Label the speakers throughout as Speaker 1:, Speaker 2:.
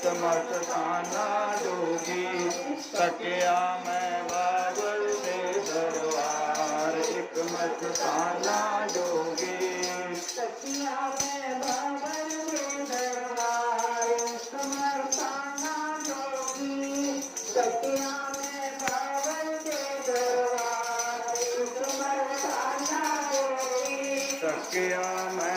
Speaker 1: मत खाना जोगी सकिया मैं बाबल दरबार। एक मत खाना जोगी
Speaker 2: सकिया मैं बाबल दरबार। जोगी सकिया मैं बाबल दरबार। जोगी
Speaker 1: सकिया मैं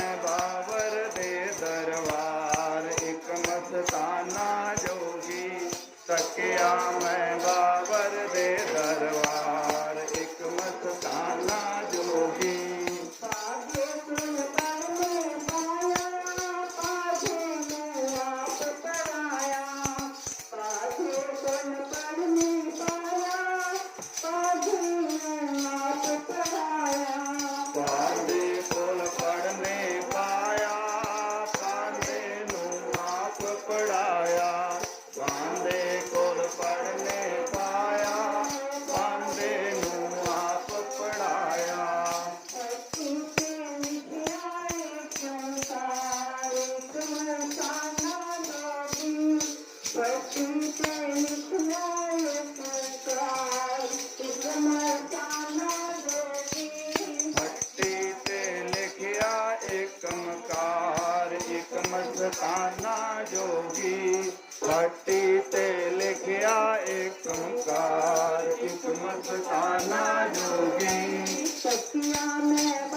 Speaker 1: ताना जोगी। भट्टी ते लिखिया एक ओंकार एक मस्ताना जोगी।
Speaker 2: सतिया में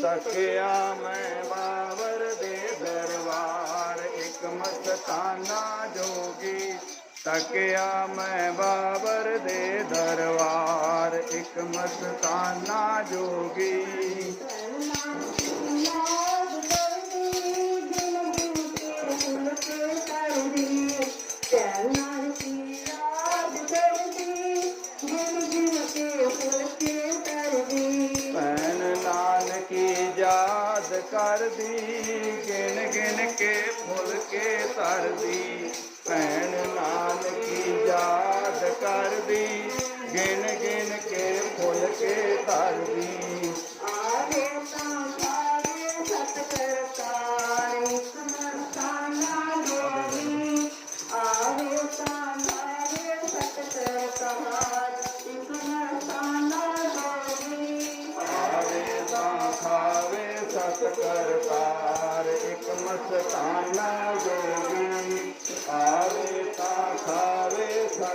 Speaker 1: सकिया मैं बाबर दे दरबार, एक मस्ताना जोगी। तकिया मैं बाबर दे दरबार, एक मस्ताना जोगी। ਕਰਦੀ, ਗਿਣ ਗਿਣ ਕੇ ਫੁੱਲ ਕੇ ਤਰਦੀ। ਭੈਣ ਨਾਨਕੀ ਯਾਦ ਕਰਦੀ, ਗਿਣ ਗਿਣ ਕੇ ਫੁੱਲ ਕੇ ਤਰਦੀ।